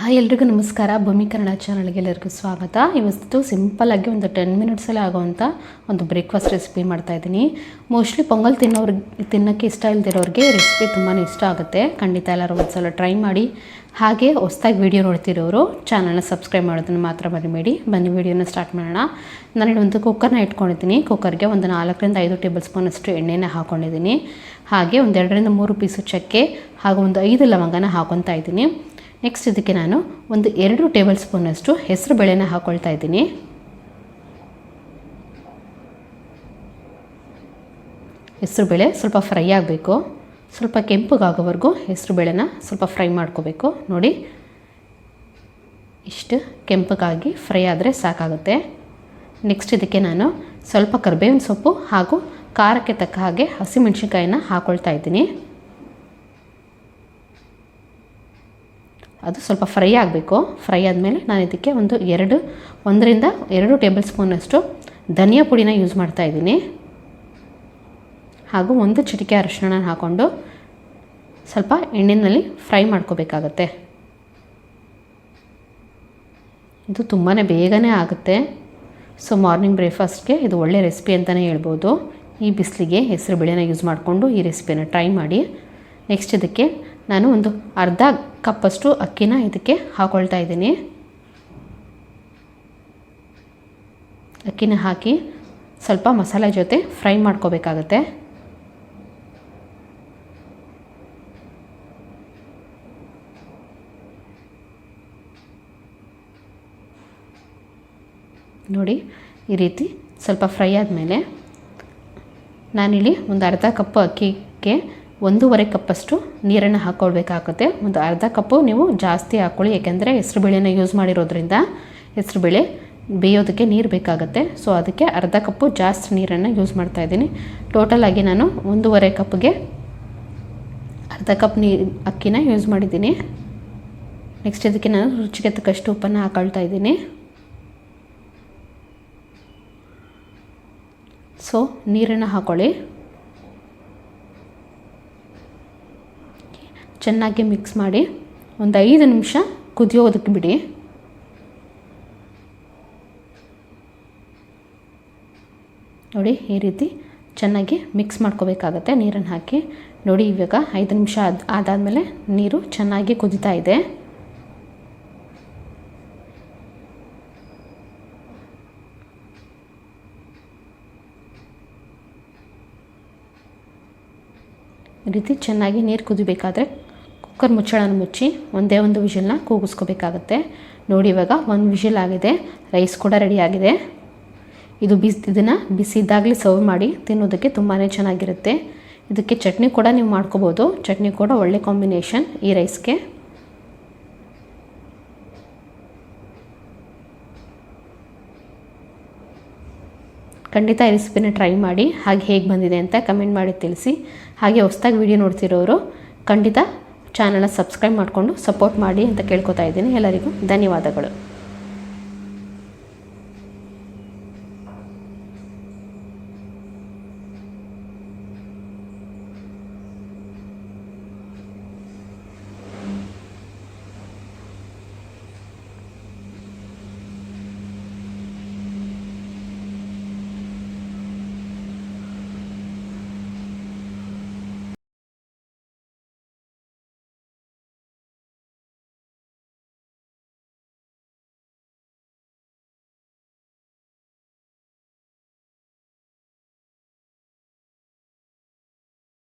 Hi ಎಲ್ರಿಗೂ ನಮಸ್ಕಾರ. ಭೂಮಿ ಕನ್ನಡ ಚಾನಲ್ಗೆ ಎಲ್ಲರಿಗೂ ಸ್ವಾಗತ. ಇವತ್ತು ಸಿಂಪಲ್ಲಾಗಿ ಒಂದು ಟೆನ್ ಮಿನಿಟ್ಸಲ್ಲಿ ಆಗೋವಂಥ ಒಂದು ಬ್ರೇಕ್ಫಾಸ್ಟ್ ರೆಸಿಪಿ ಮಾಡ್ತಾಯಿದ್ದೀನಿ ಮೋಸ್ಟ್ಲಿ ಪೊಂಗಲ್ ತಿನ್ನೋರಿಗೆ ತಿನ್ನೋಕ್ಕೆ ಇಷ್ಟ ಇಲ್ದಿರೋರಿಗೆ ರೆಸಿಪಿ ತುಂಬಾ ಇಷ್ಟ ಆಗುತ್ತೆ. ಖಂಡಿತ ಎಲ್ಲರೂ ಒಂದ್ಸಲ ಟ್ರೈ ಮಾಡಿ. ಹಾಗೆ ಹೊಸ್ದಾಗಿ ವೀಡಿಯೋ ನೋಡ್ತಿರೋರು ಚಾನಲ್ನ ಸಬ್ಸ್ಕ್ರೈಬ್ ಮಾಡೋದನ್ನು ಮಾತ್ರ ಮರಿಬೇಡಿ. ಬನ್ನಿ ವೀಡಿಯೋನ ಸ್ಟಾರ್ಟ್ ಮಾಡೋಣ. ನಾನು ಒಂದು ಕುಕ್ಕರ್ನ ಇಟ್ಕೊಂಡಿದ್ದೀನಿ. ಕುಕ್ಕರ್ಗೆ ಒಂದು ನಾಲ್ಕರಿಂದ ಐದು ಟೇಬಲ್ ಸ್ಪೂನಷ್ಟು ಎಣ್ಣೆನ ಹಾಕ್ಕೊಂಡಿದ್ದೀನಿ ಹಾಗೆ ಒಂದೆರಡರಿಂದ ಮೂರು ಪೀಸು ಚಕ್ಕೆ ಹಾಗೂ ಒಂದು ಐದು ಲವಂಗನ ಹಾಕೊತಾ ಇದ್ದೀನಿ. ನೆಕ್ಸ್ಟ್ ಇದಕ್ಕೆ ನಾನು ಒಂದು ಎರಡು ಟೇಬಲ್ ಸ್ಪೂನಷ್ಟು ಹೆಸರು ಬೇಳೆನ ಹಾಕ್ಕೊಳ್ತಾ ಇದ್ದೀನಿ. ಹೆಸರು ಬೇಳೆ ಸ್ವಲ್ಪ ಫ್ರೈ ಆಗಬೇಕು. ಸ್ವಲ್ಪ ಕೆಂಪಗಾಗೋವರೆಗೂ ಹೆಸರು ಬೇಳೆನ ಸ್ವಲ್ಪ ಫ್ರೈ ಮಾಡ್ಕೋಬೇಕು. ನೋಡಿ, ಇಷ್ಟು ಕೆಂಪಗಾಗಿ ಫ್ರೈ ಆದರೆ ಸಾಕಾಗುತ್ತೆ. ನೆಕ್ಸ್ಟ್ ಇದಕ್ಕೆ ನಾನು ಸ್ವಲ್ಪ ಕರ್ಬೇವಿನ ಸೊಪ್ಪು ಹಾಗೂ ಖಾರಕ್ಕೆ ತಕ್ಕ ಹಾಗೆ ಹಸಿಮೆಣ್ಸಿನ್ಕಾಯಿನ ಹಾಕ್ಕೊಳ್ತಾ ಇದ್ದೀನಿ. ಅದು ಸ್ವಲ್ಪ ಫ್ರೈ ಆಗಬೇಕು. ಫ್ರೈ ಆದಮೇಲೆ ನಾನು ಇದಕ್ಕೆ ಒಂದು ಎರಡು, ಒಂದರಿಂದ ಎರಡು ಟೇಬಲ್ ಸ್ಪೂನಷ್ಟು ಧನಿಯಾ ಪುಡಿನ ಯೂಸ್ ಮಾಡ್ತಾ ಇದ್ದೀನಿ. ಹಾಗೂ ಒಂದು ಚಿಟಿಕೆ ಅರಿಶಿಣ ಹಾಕ್ಕೊಂಡು ಸ್ವಲ್ಪ ಎಣ್ಣೆಯಲ್ಲಿ ಫ್ರೈ ಮಾಡ್ಕೋಬೇಕಾಗತ್ತೆ. ಇದು ತುಂಬಾ ಬೇಗನೆ ಆಗುತ್ತೆ. ಸೊ ಮಾರ್ನಿಂಗ್ ಬ್ರೇಕ್ಫಾಸ್ಟ್ಗೆ ಇದು ಒಳ್ಳೆ ರೆಸಿಪಿ ಅಂತಲೇ ಹೇಳ್ಬೋದು. ಈ ಬಿಸಿಲಿಗೆ ಹೆಸರು ಬೇಳೆನ ಯೂಸ್ ಮಾಡಿಕೊಂಡು ಈ ರೆಸಿಪಿಯನ್ನು ಟ್ರೈ ಮಾಡಿ. ನೆಕ್ಸ್ಟ್ ಇದಕ್ಕೆ ನಾನು ಒಂದು ಅರ್ಧ ಕಪ್ಪಷ್ಟು ಅಕ್ಕಿನ ಇದಕ್ಕೆ ಹಾಕ್ಕೊಳ್ತಾ ಇದ್ದೀನಿ. ಅಕ್ಕಿನ ಹಾಕಿ ಸ್ವಲ್ಪ ಮಸಾಲೆ ಜೊತೆ ಫ್ರೈ ಮಾಡ್ಕೋಬೇಕಾಗತ್ತೆ. ನೋಡಿ, ಈ ರೀತಿ ಸ್ವಲ್ಪ ಫ್ರೈ ಆದಮೇಲೆ ನಾನಿಲ್ಲಿ ಒಂದು ಅರ್ಧ ಕಪ್ಪು ಅಕ್ಕಿಗೆ ಒಂದೂವರೆ ಕಪ್ಪಷ್ಟು ನೀರನ್ನು ಹಾಕ್ಕೊಳ್ಬೇಕಾಗುತ್ತೆ ಒಂದು ಅರ್ಧ ಕಪ್ಪು ನೀವು ಜಾಸ್ತಿ ಹಾಕ್ಕೊಳ್ಳಿ ಯಾಕೆಂದರೆ ಹೆಸ್ರುಬೇಳೆನ ಯೂಸ್ ಮಾಡಿರೋದ್ರಿಂದ ಹೆಸ್ರುಬೇಳೆ ಬೇಯೋದಕ್ಕೆ ನೀರು ಬೇಕಾಗುತ್ತೆ. ಸೊ ಅದಕ್ಕೆ ಅರ್ಧ ಕಪ್ಪು ಜಾಸ್ತಿ ನೀರನ್ನು ಯೂಸ್ ಮಾಡ್ತಾ ಇದ್ದೀನಿ. ಟೋಟಲಾಗಿ ನಾನು ಒಂದೂವರೆ ಕಪ್ಗೆ ಅರ್ಧ ಕಪ್ ನೀರು ಅಕ್ಕಿನ ಯೂಸ್ ಮಾಡಿದ್ದೀನಿ. ನೆಕ್ಸ್ಟ್ ಇದಕ್ಕೆ ನಾನು ರುಚಿಗೆ ತಕ್ಕಷ್ಟು ಉಪ್ಪನ್ನು ಹಾಕೊಳ್ತಾ ಇದ್ದೀನಿ. ಸೊ ನೀರನ್ನು ಹಾಕೊಳ್ಳಿ. ಚೆನ್ನಾಗಿ ಮಿಕ್ಸ್ ಮಾಡಿ ಒಂದು ಐದು ನಿಮಿಷ ಕುದಿಯೋದಕ್ಕೆ ಬಿಡಿ. ನೋಡಿ, ಈ ರೀತಿ ಚೆನ್ನಾಗಿ ಮಿಕ್ಸ್ ಮಾಡ್ಕೋಬೇಕಾಗತ್ತೆ. ನೀರನ್ನು ಹಾಕಿ ನೋಡಿ, ಇವಾಗ ಐದು ನಿಮಿಷ ಆದ ಅದಾದಮೇಲೆ ನೀರು ಚೆನ್ನಾಗಿ ಕುದಿತಾ ಇದೆ. ಈ ರೀತಿ ಚೆನ್ನಾಗಿ ನೀರು ಕುದಿಬೇಕಾದ್ರೆ ಕುಕ್ಕರ್ ಮುಚ್ಚಳನ ಮುಚ್ಚಿ ಒಂದೇ ಒಂದು ವಿಷಲ್ನ ಕೂಗಿಸ್ಕೋಬೇಕಾಗತ್ತೆ. ನೋಡಿ, ಇವಾಗ ಒಂದು ವಿಷಲ್ ಆಗಿದೆ. ರೈಸ್ ಕೂಡ ರೆಡಿಯಾಗಿದೆ ಇದು ಬಿಸಿ, ಇದನ್ನು ಬಿಸಿ ಇದ್ದಾಗಲೇ ಸರ್ವ್ ಮಾಡಿ ತಿನ್ನೋದಕ್ಕೆ ತುಂಬಾ ಚೆನ್ನಾಗಿರುತ್ತೆ. ಇದಕ್ಕೆ ಚಟ್ನಿ ಕೂಡ ನೀವು ಮಾಡ್ಕೋಬೋದು. ಚಟ್ನಿ ಕೂಡ ಒಳ್ಳೆ ಕಾಂಬಿನೇಷನ್ ಈ ರೈಸ್ಗೆ. ಖಂಡಿತ ಈ ರೆಸಿಪಿನ ಟ್ರೈ ಮಾಡಿ ಹಾಗೆ ಹೇಗೆ ಬಂದಿದೆ ಅಂತ ಕಮೆಂಟ್ ಮಾಡಿ ತಿಳಿಸಿ. ಹಾಗೆ ಹೊಸ್ದಾಗಿ ವಿಡಿಯೋ ನೋಡ್ತಿರೋರು, ಖಂಡಿತ ಚಾನಲ್ನ ಸಬ್ಸ್ಕ್ರೈಬ್ ಮಾಡಿಕೊಂಡು ಸಪೋರ್ಟ್ ಮಾಡಿ ಅಂತ ಕೇಳ್ಕೊತಾ ಇದ್ದೀನಿ. ಎಲ್ಲರಿಗೂ ಧನ್ಯವಾದಗಳು.